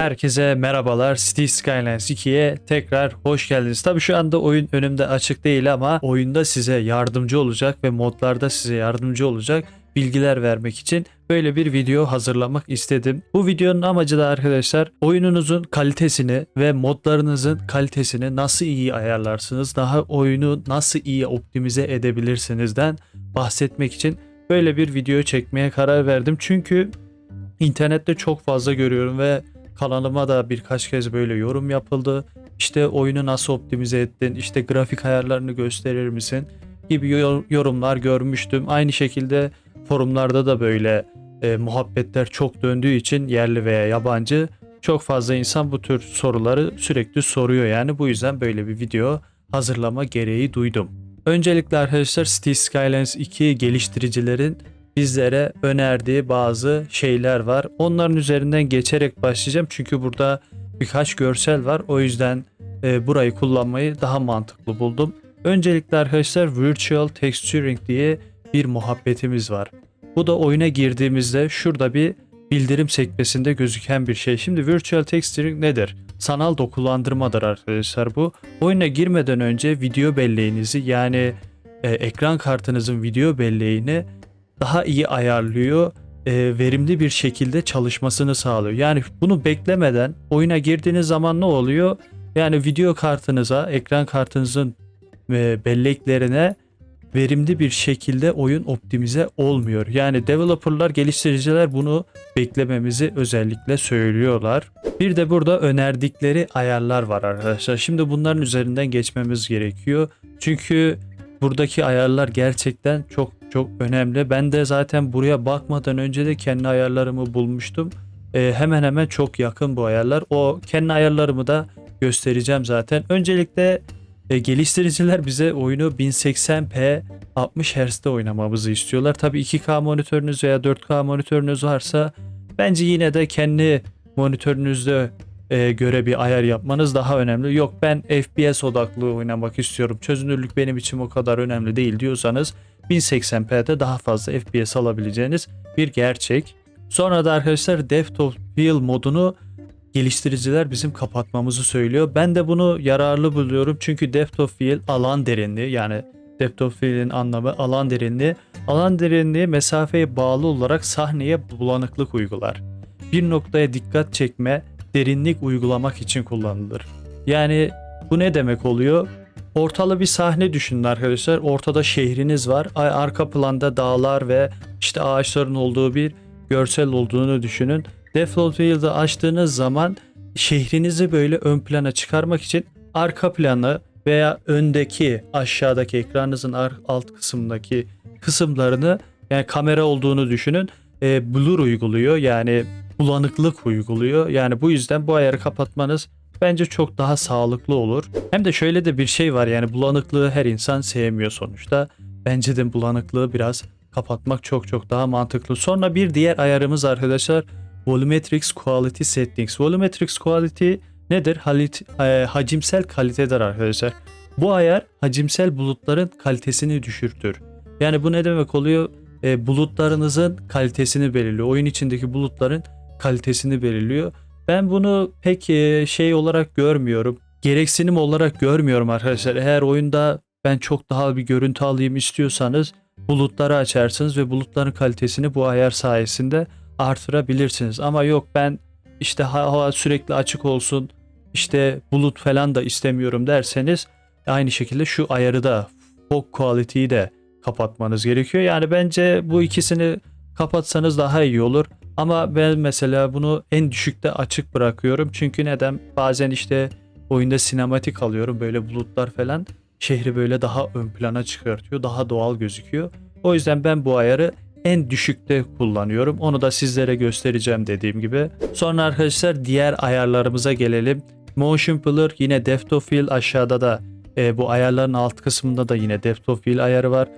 Herkese merhabalar. City Skylines 2'ye tekrar hoş geldiniz. Tabii şu anda oyun önümde açık değil ama oyunda size yardımcı olacak ve modlarda size yardımcı olacak bilgiler vermek için böyle bir video hazırlamak istedim. Bu videonun amacı da arkadaşlar oyununuzun kalitesini ve modlarınızın kalitesini nasıl iyi ayarlarsınız, daha oyunu nasıl iyi optimize edebilirsinizden bahsetmek için böyle bir video çekmeye karar verdim. Çünkü internette çok fazla görüyorum ve kanalıma da birkaç kez böyle yorum yapıldı. İşte oyunu nasıl optimize ettin, işte grafik ayarlarını gösterir misin gibi yor- yorumlar görmüştüm. Aynı şekilde forumlarda da böyle e, muhabbetler çok döndüğü için yerli veya yabancı çok fazla insan bu tür soruları sürekli soruyor. Yani bu yüzden böyle bir video hazırlama gereği duydum. Öncelikle arkadaşlar City Skylines 2 geliştiricilerin bizlere önerdiği bazı şeyler var. Onların üzerinden geçerek başlayacağım. Çünkü burada birkaç görsel var. O yüzden e, burayı kullanmayı daha mantıklı buldum. Öncelikle arkadaşlar Virtual Texturing diye bir muhabbetimiz var. Bu da oyuna girdiğimizde şurada bir bildirim sekmesinde gözüken bir şey. Şimdi Virtual Texturing nedir? Sanal dokulandırmadır arkadaşlar bu. Oyuna girmeden önce video belleğinizi yani e, ekran kartınızın video belleğini daha iyi ayarlıyor, e, verimli bir şekilde çalışmasını sağlıyor. Yani bunu beklemeden oyuna girdiğiniz zaman ne oluyor? Yani video kartınıza, ekran kartınızın e, belleklerine verimli bir şekilde oyun optimize olmuyor. Yani developerlar, geliştiriciler bunu beklememizi özellikle söylüyorlar. Bir de burada önerdikleri ayarlar var arkadaşlar. Şimdi bunların üzerinden geçmemiz gerekiyor. Çünkü buradaki ayarlar gerçekten çok çok önemli. Ben de zaten buraya bakmadan önce de kendi ayarlarımı bulmuştum. Ee, hemen hemen çok yakın bu ayarlar. O kendi ayarlarımı da göstereceğim zaten. Öncelikle e, geliştiriciler bize oyunu 1080p 60 Hz'de oynamamızı istiyorlar. Tabii 2K monitörünüz veya 4K monitörünüz varsa bence yine de kendi monitörünüzde e, göre bir ayar yapmanız daha önemli. Yok ben FPS odaklı oynamak istiyorum. Çözünürlük benim için o kadar önemli değil diyorsanız 1080p'de daha fazla FPS alabileceğiniz bir gerçek. Sonra da arkadaşlar Depth of Field modunu geliştiriciler bizim kapatmamızı söylüyor. Ben de bunu yararlı buluyorum çünkü Depth of Field alan derinliği yani Depth of Field'in anlamı alan derinliği. Alan derinliği mesafeye bağlı olarak sahneye bulanıklık uygular. Bir noktaya dikkat çekme, derinlik uygulamak için kullanılır. Yani bu ne demek oluyor? Ortalı bir sahne düşünün arkadaşlar. Ortada şehriniz var. Arka planda dağlar ve işte ağaçların olduğu bir görsel olduğunu düşünün. Depth of Field'ı açtığınız zaman şehrinizi böyle ön plana çıkarmak için arka planı veya öndeki aşağıdaki ekranınızın alt kısmındaki kısımlarını yani kamera olduğunu düşünün. E, blur uyguluyor yani bulanıklık uyguluyor. Yani bu yüzden bu ayarı kapatmanız bence çok daha sağlıklı olur. Hem de şöyle de bir şey var yani bulanıklığı her insan sevmiyor sonuçta. Bence de bulanıklığı biraz kapatmak çok çok daha mantıklı. Sonra bir diğer ayarımız arkadaşlar Volumetrics Quality Settings. Volumetrics Quality nedir? Halit, e, hacimsel kalitedir arkadaşlar. Bu ayar hacimsel bulutların kalitesini düşürtür. Yani bu ne demek oluyor? E, bulutlarınızın kalitesini belirliyor. Oyun içindeki bulutların kalitesini belirliyor. Ben bunu pek e, şey olarak görmüyorum. Gereksinim olarak görmüyorum arkadaşlar. Eğer oyunda ben çok daha bir görüntü alayım istiyorsanız bulutları açarsınız ve bulutların kalitesini bu ayar sayesinde artırabilirsiniz. Ama yok ben işte hava sürekli açık olsun işte bulut falan da istemiyorum derseniz aynı şekilde şu ayarı da fog quality'yi de kapatmanız gerekiyor. Yani bence bu ikisini kapatsanız daha iyi olur. Ama ben mesela bunu en düşükte açık bırakıyorum. Çünkü neden? Bazen işte oyunda sinematik alıyorum böyle bulutlar falan. Şehri böyle daha ön plana çıkartıyor. Daha doğal gözüküyor. O yüzden ben bu ayarı en düşükte kullanıyorum. Onu da sizlere göstereceğim dediğim gibi. Sonra arkadaşlar diğer ayarlarımıza gelelim. Motion Blur yine Depth of Field aşağıda da e, bu ayarların alt kısmında da yine Depth of Field ayarı var.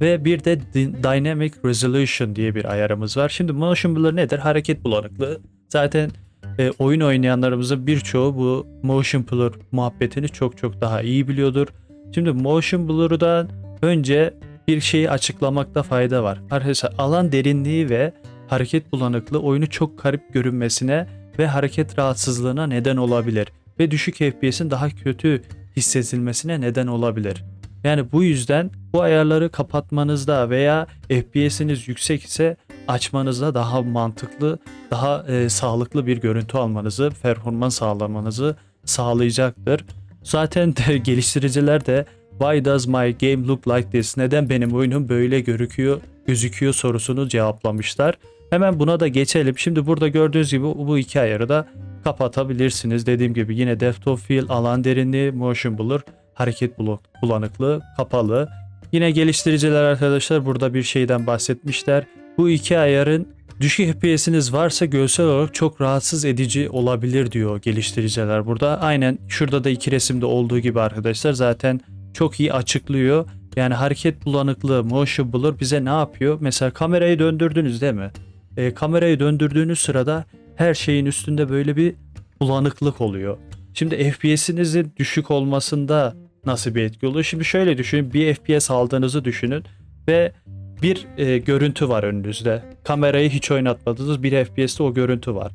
Ve bir de Dy- Dynamic Resolution diye bir ayarımız var. Şimdi Motion Blur nedir? Hareket bulanıklığı. Zaten e, oyun oynayanlarımızın birçoğu bu Motion Blur muhabbetini çok çok daha iyi biliyordur. Şimdi Motion Blur'dan önce bir şeyi açıklamakta fayda var. Arkadaşlar alan derinliği ve hareket bulanıklığı oyunu çok garip görünmesine ve hareket rahatsızlığına neden olabilir ve düşük FPS'in daha kötü hissedilmesine neden olabilir. Yani bu yüzden bu ayarları kapatmanızda veya FPS'iniz yüksek ise açmanızda daha mantıklı, daha e, sağlıklı bir görüntü almanızı, performans sağlamanızı sağlayacaktır. Zaten de geliştiriciler de Why does my game look like this? Neden benim oyunum böyle görüküyor, gözüküyor sorusunu cevaplamışlar. Hemen buna da geçelim. Şimdi burada gördüğünüz gibi bu iki ayarı da kapatabilirsiniz. Dediğim gibi yine depth of field, alan derinliği, motion blur, hareket blok, bulanıklığı kapalı. Yine geliştiriciler arkadaşlar burada bir şeyden bahsetmişler. Bu iki ayarın düşük FPS'iniz varsa görsel olarak çok rahatsız edici olabilir diyor geliştiriciler burada. Aynen şurada da iki resimde olduğu gibi arkadaşlar zaten çok iyi açıklıyor. Yani hareket bulanıklığı, motion blur bize ne yapıyor? Mesela kamerayı döndürdünüz değil mi? E, kamerayı döndürdüğünüz sırada her şeyin üstünde böyle bir bulanıklık oluyor. Şimdi FPS'inizin düşük olmasında nasıl bir etki oluyor? Şimdi şöyle düşünün. Bir FPS aldığınızı düşünün ve bir e, görüntü var önünüzde. Kamerayı hiç oynatmadınız. Bir FPS'te o görüntü var.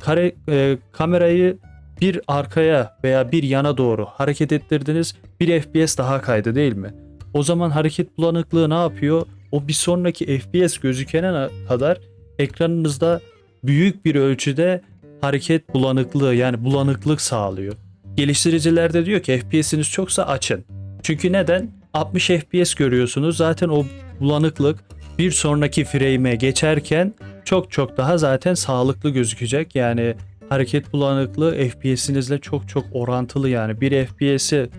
Kare, e, kamerayı bir arkaya veya bir yana doğru hareket ettirdiniz. Bir FPS daha kaydı değil mi? O zaman hareket bulanıklığı ne yapıyor? O bir sonraki FPS gözükene kadar ekranınızda büyük bir ölçüde hareket bulanıklığı yani bulanıklık sağlıyor. Geliştiriciler de diyor ki FPS'iniz çoksa açın. Çünkü neden? 60 FPS görüyorsunuz. Zaten o bulanıklık bir sonraki frame'e geçerken çok çok daha zaten sağlıklı gözükecek. Yani hareket bulanıklığı FPS'inizle çok çok orantılı yani. Bir FPS'i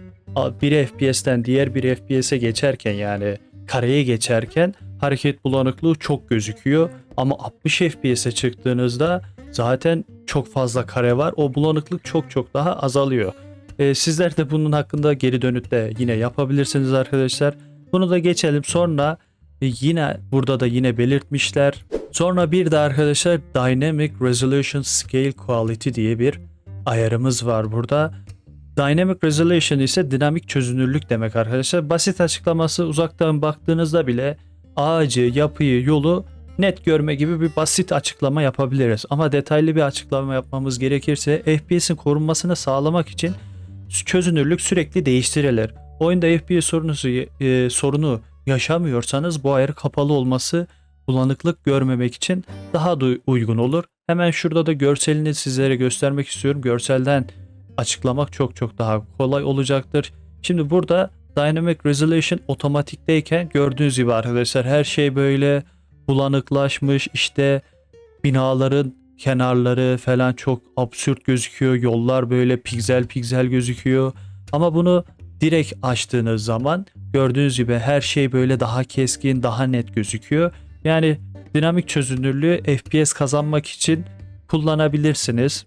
bir FPS'ten diğer bir FPS'e geçerken yani kareye geçerken hareket bulanıklığı çok gözüküyor. Ama 60 FPS'e çıktığınızda zaten çok fazla kare var. O bulanıklık çok çok daha azalıyor. Ee, sizler de bunun hakkında geri dönüt de yine yapabilirsiniz arkadaşlar. Bunu da geçelim. Sonra e, yine burada da yine belirtmişler. Sonra bir de arkadaşlar Dynamic Resolution Scale Quality diye bir ayarımız var burada. Dynamic Resolution ise dinamik çözünürlük demek arkadaşlar. Basit açıklaması uzaktan baktığınızda bile ağacı, yapıyı, yolu net görme gibi bir basit açıklama yapabiliriz. Ama detaylı bir açıklama yapmamız gerekirse FPS'in korunmasını sağlamak için çözünürlük sürekli değiştirilir. Oyunda FPS sorunuzu, e, sorunu yaşamıyorsanız bu ayarı kapalı olması bulanıklık görmemek için daha da uygun olur. Hemen şurada da görselini sizlere göstermek istiyorum. Görselden açıklamak çok çok daha kolay olacaktır. Şimdi burada Dynamic Resolution otomatikteyken gördüğünüz gibi arkadaşlar her şey böyle bulanıklaşmış işte binaların kenarları falan çok absürt gözüküyor. Yollar böyle piksel piksel gözüküyor. Ama bunu direkt açtığınız zaman gördüğünüz gibi her şey böyle daha keskin, daha net gözüküyor. Yani dinamik çözünürlüğü FPS kazanmak için kullanabilirsiniz.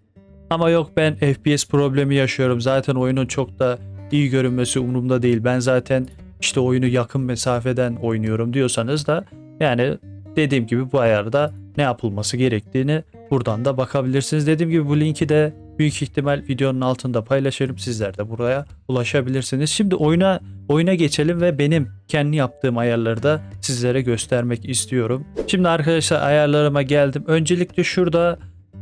Ama yok ben FPS problemi yaşıyorum. Zaten oyunun çok da iyi görünmesi umurumda değil. Ben zaten işte oyunu yakın mesafeden oynuyorum diyorsanız da yani dediğim gibi bu ayarda ne yapılması gerektiğini buradan da bakabilirsiniz. Dediğim gibi bu linki de büyük ihtimal videonun altında paylaşırım. Sizler de buraya ulaşabilirsiniz. Şimdi oyuna oyuna geçelim ve benim kendi yaptığım ayarları da sizlere göstermek istiyorum. Şimdi arkadaşlar ayarlarıma geldim. Öncelikle şurada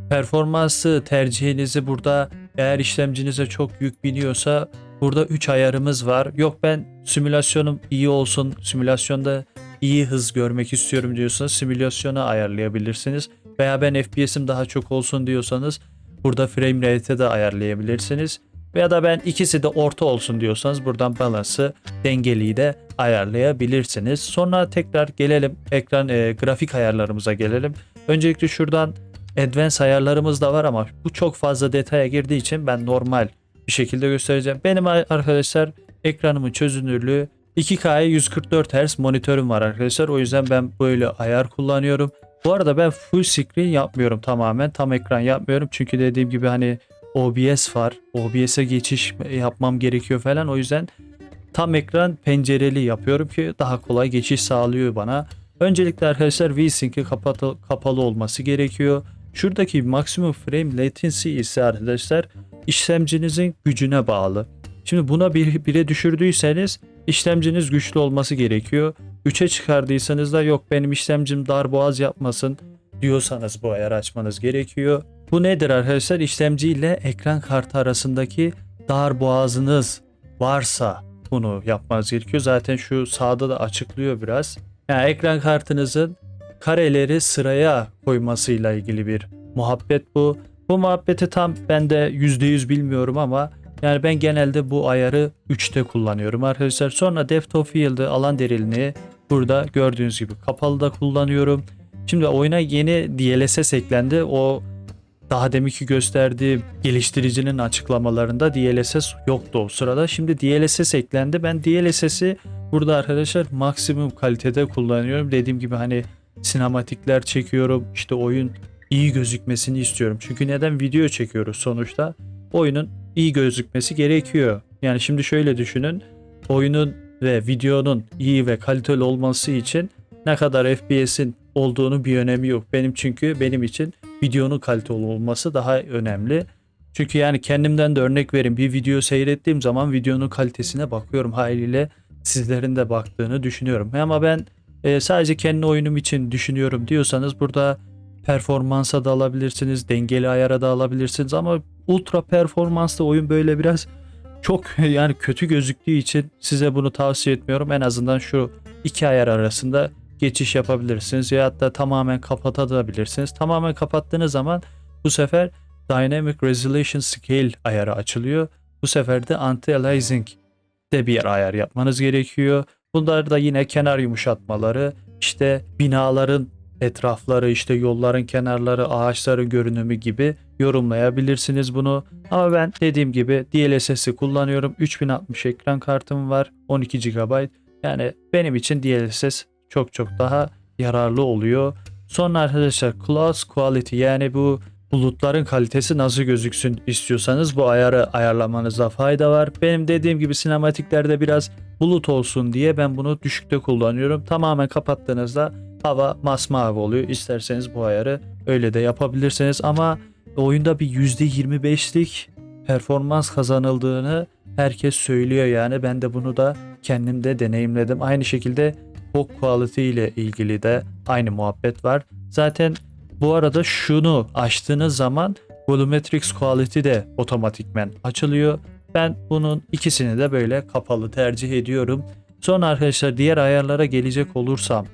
performansı tercihinizi burada eğer işlemcinize çok yük biniyorsa burada 3 ayarımız var. Yok ben simülasyonum iyi olsun, simülasyonda iyi hız görmek istiyorum diyorsanız simülasyona ayarlayabilirsiniz. Veya ben FPS'im daha çok olsun diyorsanız burada frame rate'e de ayarlayabilirsiniz. Veya da ben ikisi de orta olsun diyorsanız buradan balansı dengeliyi de ayarlayabilirsiniz. Sonra tekrar gelelim ekran e, grafik ayarlarımıza gelelim. Öncelikle şuradan advanced ayarlarımız da var ama bu çok fazla detaya girdiği için ben normal bir şekilde göstereceğim. Benim arkadaşlar ekranımın çözünürlüğü 2K'ya 144 Hz monitörüm var arkadaşlar. O yüzden ben böyle ayar kullanıyorum. Bu arada ben full screen yapmıyorum tamamen. Tam ekran yapmıyorum. Çünkü dediğim gibi hani OBS var. OBS'e geçiş yapmam gerekiyor falan. O yüzden tam ekran pencereli yapıyorum ki daha kolay geçiş sağlıyor bana. Öncelikle arkadaşlar VSync'i kapalı, kapalı olması gerekiyor. Şuradaki maksimum frame latency ise arkadaşlar işlemcinizin gücüne bağlı. Şimdi buna bir, bire düşürdüyseniz işlemciniz güçlü olması gerekiyor. 3'e çıkardıysanız da yok benim işlemcim dar boğaz yapmasın diyorsanız bu ayarı açmanız gerekiyor. Bu nedir arkadaşlar? İşlemci ile ekran kartı arasındaki dar boğazınız varsa bunu yapmanız gerekiyor. Zaten şu sağda da açıklıyor biraz. Yani ekran kartınızın kareleri sıraya koymasıyla ilgili bir muhabbet bu. Bu muhabbeti tam ben de %100 bilmiyorum ama yani ben genelde bu ayarı 3'te kullanıyorum arkadaşlar. Sonra Depth of Field'ı alan derinliği burada gördüğünüz gibi kapalı da kullanıyorum. Şimdi oyuna yeni DLSS eklendi. O daha deminki gösterdiğim geliştiricinin açıklamalarında DLSS yoktu o sırada. Şimdi DLSS eklendi. Ben DLSS'i burada arkadaşlar maksimum kalitede kullanıyorum. Dediğim gibi hani sinematikler çekiyorum. İşte oyun iyi gözükmesini istiyorum. Çünkü neden video çekiyoruz sonuçta? Oyunun iyi gözükmesi gerekiyor. Yani şimdi şöyle düşünün. Oyunun ve videonun iyi ve kaliteli olması için ne kadar FPS'in olduğunu bir önemi yok. Benim çünkü benim için videonun kaliteli olması daha önemli. Çünkü yani kendimden de örnek vereyim. Bir video seyrettiğim zaman videonun kalitesine bakıyorum haliyle sizlerin de baktığını düşünüyorum. Ama ben e, sadece kendi oyunum için düşünüyorum diyorsanız burada performansa da alabilirsiniz, dengeli ayara da alabilirsiniz ama ultra performanslı oyun böyle biraz çok yani kötü gözüktüğü için size bunu tavsiye etmiyorum. En azından şu iki ayar arasında geçiş yapabilirsiniz ya hatta tamamen kapatabilirsiniz. Tamamen kapattığınız zaman bu sefer Dynamic Resolution Scale ayarı açılıyor. Bu sefer de Anti-Aliasing de bir ayar yapmanız gerekiyor. Bunlar da yine kenar yumuşatmaları, işte binaların etrafları, işte yolların kenarları, ağaçların görünümü gibi yorumlayabilirsiniz bunu. Ama ben dediğim gibi DLSS'i kullanıyorum. 3060 ekran kartım var. 12 GB. Yani benim için DLSS çok çok daha yararlı oluyor. Sonra arkadaşlar Clouds Quality yani bu bulutların kalitesi nasıl gözüksün istiyorsanız bu ayarı ayarlamanızda fayda var. Benim dediğim gibi sinematiklerde biraz bulut olsun diye ben bunu düşükte kullanıyorum. Tamamen kapattığınızda hava masmavi oluyor. İsterseniz bu ayarı öyle de yapabilirsiniz ama oyunda bir %25'lik performans kazanıldığını herkes söylüyor yani ben de bunu da kendimde deneyimledim. Aynı şekilde Fog Quality ile ilgili de aynı muhabbet var. Zaten bu arada şunu açtığınız zaman Volumetrics Quality de otomatikmen açılıyor. Ben bunun ikisini de böyle kapalı tercih ediyorum. Sonra arkadaşlar diğer ayarlara gelecek olursam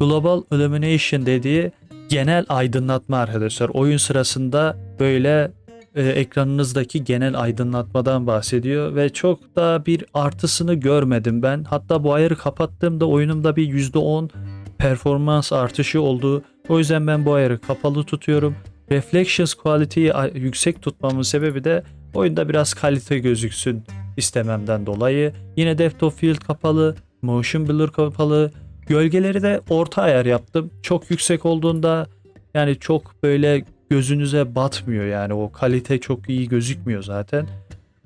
Global Illumination dediği genel aydınlatma arkadaşlar. Oyun sırasında böyle e, ekranınızdaki genel aydınlatmadan bahsediyor ve çok da bir artısını görmedim ben. Hatta bu ayarı kapattığımda oyunumda bir %10 performans artışı oldu. O yüzden ben bu ayarı kapalı tutuyorum. Reflections Quality'yi yüksek tutmamın sebebi de oyunda biraz kalite gözüksün istememden dolayı. Yine Depth of Field kapalı, Motion Blur kapalı. Gölgeleri de orta ayar yaptım. Çok yüksek olduğunda yani çok böyle gözünüze batmıyor yani o kalite çok iyi gözükmüyor zaten.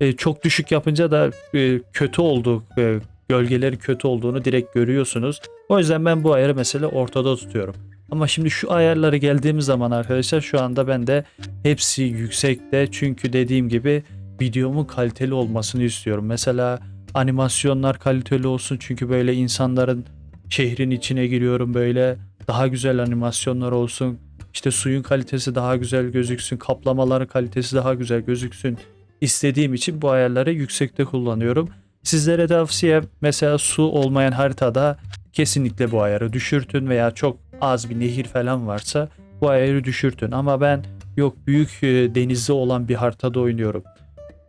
E, çok düşük yapınca da e, kötü oldu, e, gölgeleri kötü olduğunu direkt görüyorsunuz. O yüzden ben bu ayarı mesela ortada tutuyorum. Ama şimdi şu ayarlara geldiğimiz zaman arkadaşlar şu anda ben de hepsi yüksekte çünkü dediğim gibi videomun kaliteli olmasını istiyorum. Mesela animasyonlar kaliteli olsun çünkü böyle insanların şehrin içine giriyorum böyle daha güzel animasyonlar olsun. İşte suyun kalitesi daha güzel gözüksün, kaplamaların kalitesi daha güzel gözüksün istediğim için bu ayarları yüksekte kullanıyorum. Sizlere tavsiye mesela su olmayan haritada kesinlikle bu ayarı düşürtün veya çok az bir nehir falan varsa bu ayarı düşürtün. Ama ben yok büyük e, denizde olan bir haritada oynuyorum.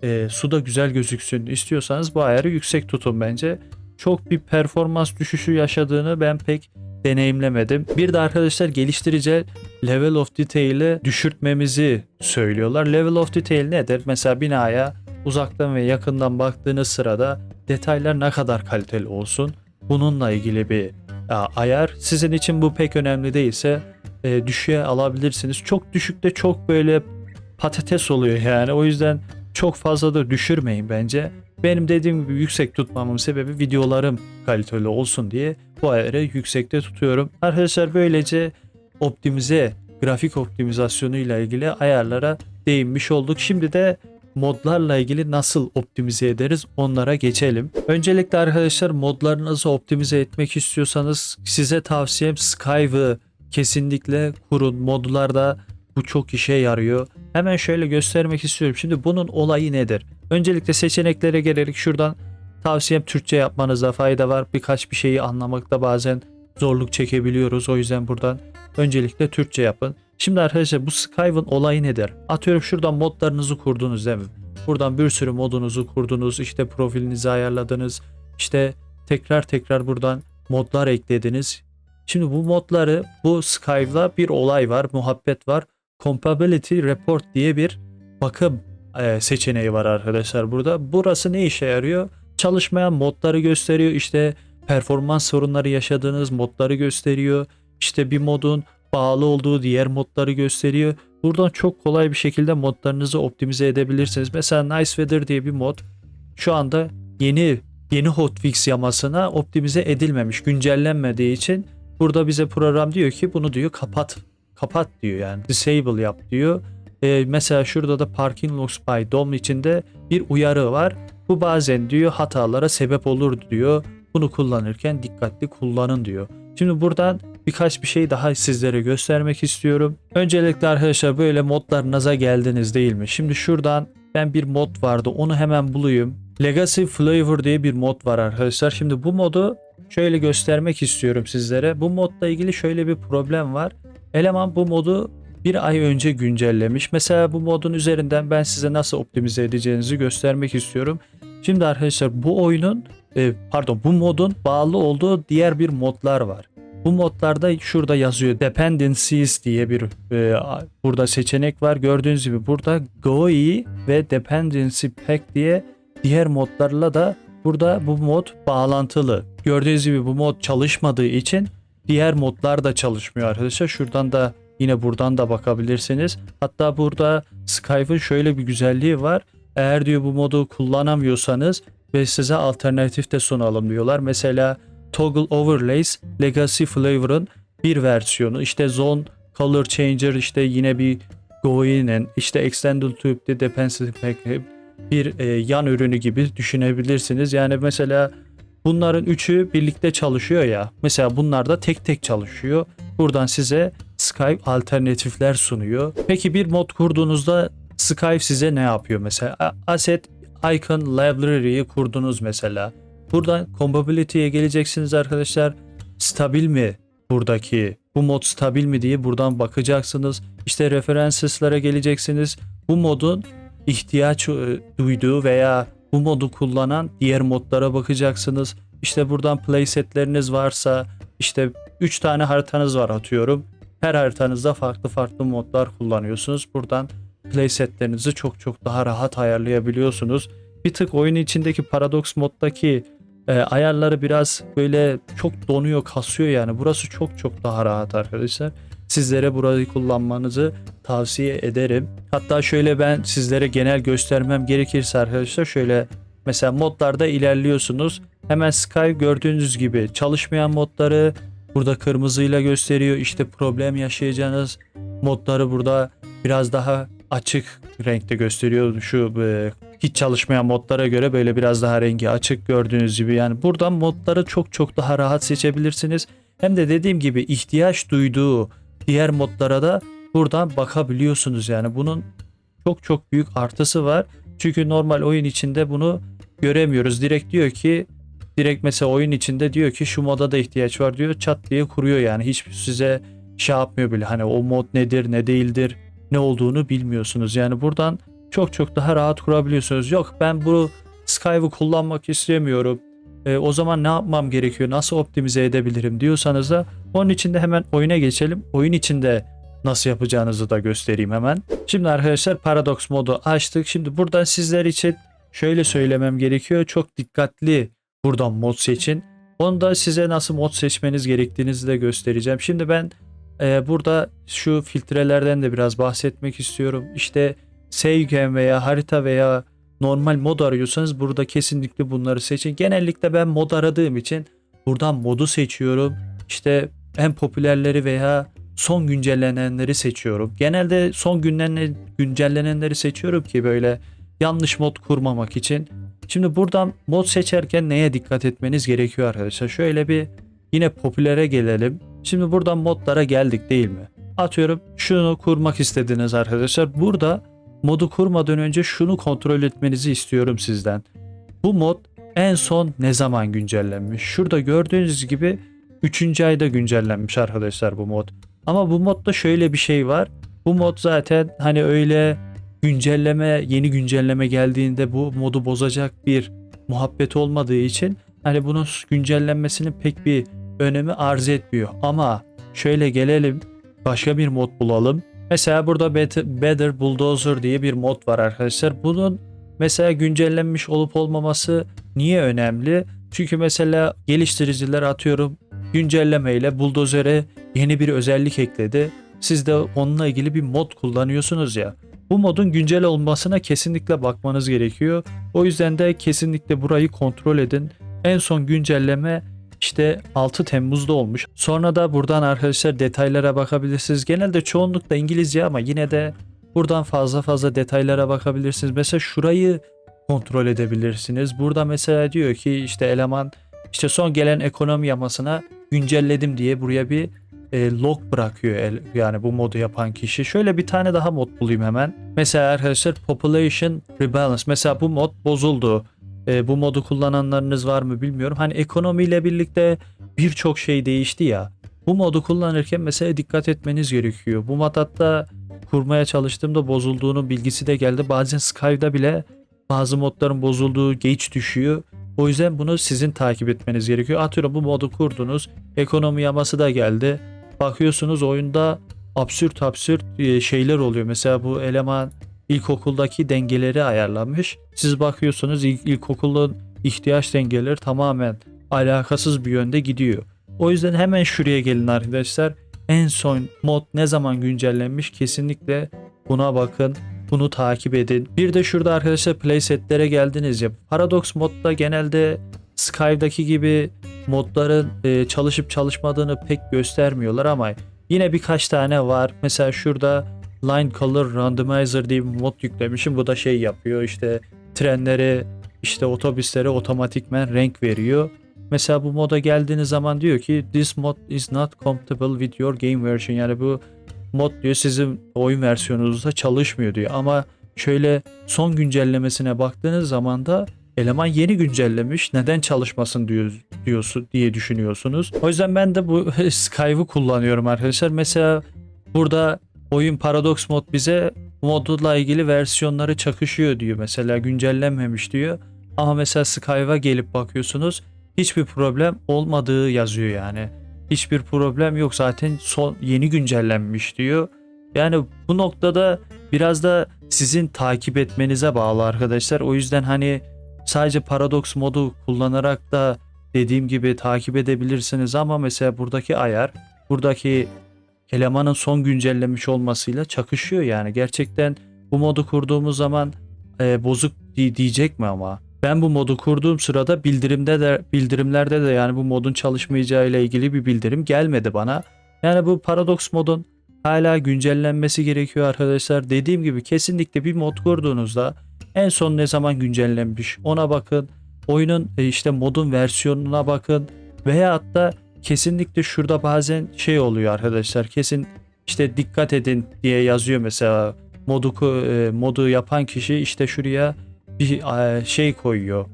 E, su da güzel gözüksün istiyorsanız bu ayarı yüksek tutun bence. Çok bir performans düşüşü yaşadığını ben pek deneyimlemedim. Bir de arkadaşlar geliştirici level of detail'i düşürtmemizi söylüyorlar. Level of detail nedir? Mesela binaya uzaktan ve yakından baktığınız sırada detaylar ne kadar kaliteli olsun? Bununla ilgili bir ayar. Sizin için bu pek önemli değilse e, düşüğe alabilirsiniz. Çok düşükte çok böyle patates oluyor yani. O yüzden çok fazla da düşürmeyin bence. Benim dediğim gibi yüksek tutmamın sebebi videolarım kaliteli olsun diye bu ayarı yüksekte tutuyorum. Arkadaşlar böylece optimize, grafik optimizasyonu ile ilgili ayarlara değinmiş olduk. Şimdi de modlarla ilgili nasıl optimize ederiz onlara geçelim. Öncelikle arkadaşlar modlarınızı optimize etmek istiyorsanız size tavsiyem Skyve'ı kesinlikle kurun. Modlarda bu çok işe yarıyor. Hemen şöyle göstermek istiyorum. Şimdi bunun olayı nedir? Öncelikle seçeneklere gelerek şuradan tavsiyem Türkçe yapmanızda fayda var. Birkaç bir şeyi anlamakta bazen zorluk çekebiliyoruz. O yüzden buradan öncelikle Türkçe yapın. Şimdi arkadaşlar bu Skype'ın olayı nedir? Atıyorum şuradan modlarınızı kurdunuz değil mi? Buradan bir sürü modunuzu kurdunuz. işte profilinizi ayarladınız. İşte tekrar tekrar buradan modlar eklediniz. Şimdi bu modları bu Skype'da bir olay var, muhabbet var. Compatibility Report diye bir bakım e, seçeneği var arkadaşlar burada. Burası ne işe yarıyor? Çalışmayan modları gösteriyor. İşte performans sorunları yaşadığınız modları gösteriyor. İşte bir modun bağlı olduğu diğer modları gösteriyor. Buradan çok kolay bir şekilde modlarınızı optimize edebilirsiniz. Mesela Nice Weather diye bir mod şu anda yeni yeni hotfix yamasına optimize edilmemiş, güncellenmediği için burada bize program diyor ki bunu diyor kapat. Kapat diyor yani disable yap diyor. Ee, mesela şurada da parking logs by DOM içinde bir uyarı var. Bu bazen diyor hatalara sebep olur diyor. Bunu kullanırken dikkatli kullanın diyor. Şimdi buradan birkaç bir şey daha sizlere göstermek istiyorum. Öncelikle arkadaşlar böyle modlarınıza geldiniz değil mi? Şimdi şuradan ben bir mod vardı onu hemen bulayım. Legacy Flavor diye bir mod var arkadaşlar. Şimdi bu modu şöyle göstermek istiyorum sizlere. Bu modla ilgili şöyle bir problem var. Eleman bu modu bir ay önce güncellemiş. Mesela bu modun üzerinden ben size nasıl optimize edeceğinizi göstermek istiyorum. Şimdi arkadaşlar bu oyunun e, pardon bu modun bağlı olduğu diğer bir modlar var. Bu modlarda şurada yazıyor dependencies diye bir e, burada seçenek var. Gördüğünüz gibi burada GUI ve dependency pack diye diğer modlarla da burada bu mod bağlantılı. Gördüğünüz gibi bu mod çalışmadığı için diğer modlar da çalışmıyor arkadaşlar. Şuradan da yine buradan da bakabilirsiniz. Hatta burada Skype'ın şöyle bir güzelliği var. Eğer diyor bu modu kullanamıyorsanız ve size alternatif de sunalım diyorlar. Mesela Toggle Overlays Legacy Flavor'ın bir versiyonu. İşte Zone Color Changer işte yine bir GUI'nin işte Extended Tube'de Dependency Pack bir e, yan ürünü gibi düşünebilirsiniz. Yani mesela bunların üçü birlikte çalışıyor ya. Mesela bunlar da tek tek çalışıyor. Buradan size Skype alternatifler sunuyor. Peki bir mod kurduğunuzda Skype size ne yapıyor mesela? Asset Icon Library'yi kurdunuz mesela. Buradan Compatibility'ye geleceksiniz arkadaşlar. Stabil mi buradaki? Bu mod stabil mi diye buradan bakacaksınız. İşte references'lara geleceksiniz. Bu modun ihtiyaç e, duyduğu veya bu modu kullanan diğer modlara bakacaksınız. İşte buradan playsetleriniz varsa işte 3 tane haritanız var atıyorum. Her haritanızda farklı farklı modlar kullanıyorsunuz. Buradan playsetlerinizi çok çok daha rahat ayarlayabiliyorsunuz. Bir tık oyun içindeki Paradox moddaki e, ayarları biraz böyle çok donuyor, kasıyor yani. Burası çok çok daha rahat arkadaşlar. Sizlere burayı kullanmanızı tavsiye ederim. Hatta şöyle ben sizlere genel göstermem gerekirse arkadaşlar şöyle mesela modlarda ilerliyorsunuz. Hemen Sky gördüğünüz gibi çalışmayan modları burada kırmızıyla gösteriyor. İşte problem yaşayacağınız modları burada biraz daha açık renkte gösteriyor. Şu e, hiç çalışmayan modlara göre böyle biraz daha rengi açık gördüğünüz gibi. Yani buradan modları çok çok daha rahat seçebilirsiniz. Hem de dediğim gibi ihtiyaç duyduğu diğer modlara da buradan bakabiliyorsunuz. Yani bunun çok çok büyük artısı var. Çünkü normal oyun içinde bunu göremiyoruz. Direkt diyor ki direkt mesela oyun içinde diyor ki şu moda da ihtiyaç var diyor. Çat diye kuruyor yani. Hiç size şey yapmıyor bile. Hani o mod nedir ne değildir ne olduğunu bilmiyorsunuz. Yani buradan çok çok daha rahat kurabiliyorsunuz. Yok ben bu Skype'ı kullanmak istemiyorum. E, o zaman ne yapmam gerekiyor? Nasıl optimize edebilirim diyorsanız da onun için de hemen oyuna geçelim. Oyun içinde nasıl yapacağınızı da göstereyim hemen. Şimdi arkadaşlar Paradox modu açtık. Şimdi buradan sizler için şöyle söylemem gerekiyor. Çok dikkatli buradan mod seçin. Onu da size nasıl mod seçmeniz gerektiğinizi de göstereceğim. Şimdi ben e, burada şu filtrelerden de biraz bahsetmek istiyorum. İşte Seygen veya harita veya normal mod arıyorsanız burada kesinlikle bunları seçin. Genellikle ben mod aradığım için buradan modu seçiyorum. İşte en popülerleri veya son güncellenenleri seçiyorum. Genelde son güncellenenleri seçiyorum ki böyle yanlış mod kurmamak için. Şimdi buradan mod seçerken neye dikkat etmeniz gerekiyor arkadaşlar? Şöyle bir yine popülere gelelim. Şimdi buradan modlara geldik değil mi? Atıyorum şunu kurmak istediniz arkadaşlar. Burada modu kurmadan önce şunu kontrol etmenizi istiyorum sizden. Bu mod en son ne zaman güncellenmiş? Şurada gördüğünüz gibi 3. ayda güncellenmiş arkadaşlar bu mod. Ama bu modda şöyle bir şey var. Bu mod zaten hani öyle güncelleme, yeni güncelleme geldiğinde bu modu bozacak bir muhabbet olmadığı için hani bunun güncellenmesinin pek bir önemi arz etmiyor. Ama şöyle gelelim başka bir mod bulalım. Mesela burada Better, Bulldozer diye bir mod var arkadaşlar. Bunun mesela güncellenmiş olup olmaması niye önemli? Çünkü mesela geliştiriciler atıyorum güncellemeyle Bulldozer'e yeni bir özellik ekledi. Siz de onunla ilgili bir mod kullanıyorsunuz ya. Bu modun güncel olmasına kesinlikle bakmanız gerekiyor. O yüzden de kesinlikle burayı kontrol edin. En son güncelleme işte 6 Temmuz'da olmuş. Sonra da buradan arkadaşlar detaylara bakabilirsiniz. Genelde çoğunlukla İngilizce ama yine de buradan fazla fazla detaylara bakabilirsiniz. Mesela şurayı kontrol edebilirsiniz. Burada mesela diyor ki işte eleman işte son gelen ekonomi yamasına güncelledim diye buraya bir e, log bırakıyor el, yani bu modu yapan kişi. Şöyle bir tane daha mod bulayım hemen. Mesela arkadaşlar Population Rebalance. Mesela bu mod bozuldu. E, bu modu kullananlarınız var mı bilmiyorum. Hani ekonomiyle birlikte birçok şey değişti ya. Bu modu kullanırken mesela dikkat etmeniz gerekiyor. Bu mod hatta kurmaya çalıştığımda bozulduğunun bilgisi de geldi. Bazen Skype'da bile bazı modların bozulduğu geç düşüyor. O yüzden bunu sizin takip etmeniz gerekiyor. Atıyorum bu modu kurdunuz. Ekonomi yaması da geldi. Bakıyorsunuz oyunda absürt absürt e, şeyler oluyor. Mesela bu eleman ilkokuldaki dengeleri ayarlamış. Siz bakıyorsunuz ilk, ilkokulun ihtiyaç dengeleri tamamen alakasız bir yönde gidiyor. O yüzden hemen şuraya gelin arkadaşlar. En son mod ne zaman güncellenmiş kesinlikle buna bakın. Bunu takip edin. Bir de şurada arkadaşlar playsetlere geldiniz ya. Paradox modda genelde Skype'daki gibi modların e, çalışıp çalışmadığını pek göstermiyorlar ama yine birkaç tane var. Mesela şurada Line Color Randomizer diye bir mod yüklemişim. Bu da şey yapıyor işte trenlere işte otobüslere otomatikmen renk veriyor. Mesela bu moda geldiğiniz zaman diyor ki this mod is not compatible with your game version. Yani bu mod diyor sizin oyun versiyonunuzda çalışmıyor diyor. Ama şöyle son güncellemesine baktığınız zaman da eleman yeni güncellemiş. Neden çalışmasın diyor, diyorsun diye düşünüyorsunuz. O yüzden ben de bu Skype'ı kullanıyorum arkadaşlar. Mesela burada oyun Paradox mod bize modla ilgili versiyonları çakışıyor diyor. Mesela güncellenmemiş diyor. Ama mesela Skype'a gelip bakıyorsunuz hiçbir problem olmadığı yazıyor yani. Hiçbir problem yok zaten son yeni güncellenmiş diyor. Yani bu noktada biraz da sizin takip etmenize bağlı arkadaşlar. O yüzden hani sadece Paradox modu kullanarak da dediğim gibi takip edebilirsiniz ama mesela buradaki ayar buradaki elemanın son güncellemiş olmasıyla çakışıyor yani. Gerçekten bu modu kurduğumuz zaman e, bozuk di- diyecek mi ama? Ben bu modu kurduğum sırada bildirimde de bildirimlerde de yani bu modun çalışmayacağı ile ilgili bir bildirim gelmedi bana. Yani bu Paradox modun hala güncellenmesi gerekiyor arkadaşlar. Dediğim gibi kesinlikle bir mod kurduğunuzda en son ne zaman güncellenmiş ona bakın. Oyunun e, işte modun versiyonuna bakın veya hatta kesinlikle şurada bazen şey oluyor arkadaşlar. Kesin işte dikkat edin diye yazıyor mesela modu e, modu yapan kişi işte şuraya bir e, şey koyuyor.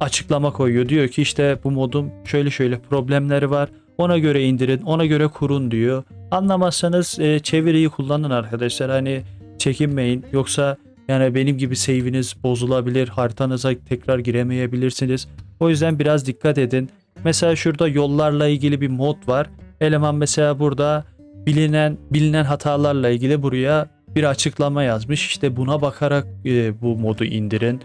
Açıklama koyuyor. Diyor ki işte bu modun şöyle şöyle problemleri var. Ona göre indirin, ona göre kurun diyor. Anlamazsanız e, çeviriyi kullanın arkadaşlar. Hani çekinmeyin. Yoksa yani benim gibi save'iniz bozulabilir. Haritanıza tekrar giremeyebilirsiniz. O yüzden biraz dikkat edin. Mesela şurada yollarla ilgili bir mod var. Eleman mesela burada bilinen bilinen hatalarla ilgili buraya bir açıklama yazmış. İşte buna bakarak e, bu modu indirin.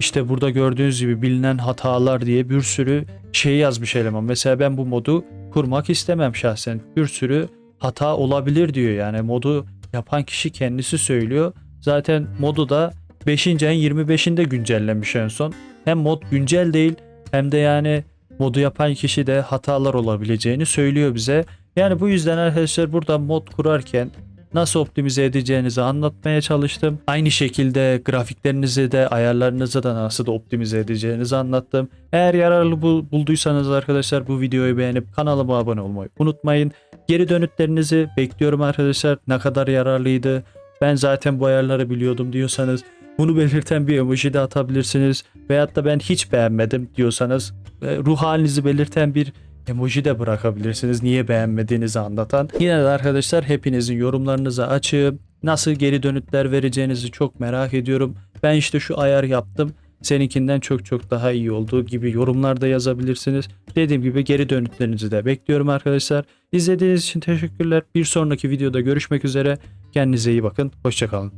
İşte burada gördüğünüz gibi bilinen hatalar diye bir sürü şey yazmış eleman. Mesela ben bu modu kurmak istemem şahsen. Bir sürü hata olabilir diyor yani modu yapan kişi kendisi söylüyor. Zaten modu da 5. ayın 25'inde güncellenmiş en son. Hem mod güncel değil hem de yani modu yapan kişi de hatalar olabileceğini söylüyor bize. Yani bu yüzden arkadaşlar burada mod kurarken nasıl optimize edeceğinizi anlatmaya çalıştım. Aynı şekilde grafiklerinizi de ayarlarınızı da nasıl da optimize edeceğinizi anlattım. Eğer yararlı bul- bulduysanız arkadaşlar bu videoyu beğenip kanalıma abone olmayı unutmayın. Geri dönütlerinizi bekliyorum arkadaşlar. Ne kadar yararlıydı. Ben zaten bu ayarları biliyordum diyorsanız bunu belirten bir emoji de atabilirsiniz. Veyahut da ben hiç beğenmedim diyorsanız ruh halinizi belirten bir emoji de bırakabilirsiniz. Niye beğenmediğinizi anlatan. Yine de arkadaşlar hepinizin yorumlarınızı açığım. Nasıl geri dönütler vereceğinizi çok merak ediyorum. Ben işte şu ayar yaptım. Seninkinden çok çok daha iyi olduğu gibi yorumlarda yazabilirsiniz. Dediğim gibi geri dönütlerinizi de bekliyorum arkadaşlar. İzlediğiniz için teşekkürler. Bir sonraki videoda görüşmek üzere. Kendinize iyi bakın. Hoşçakalın.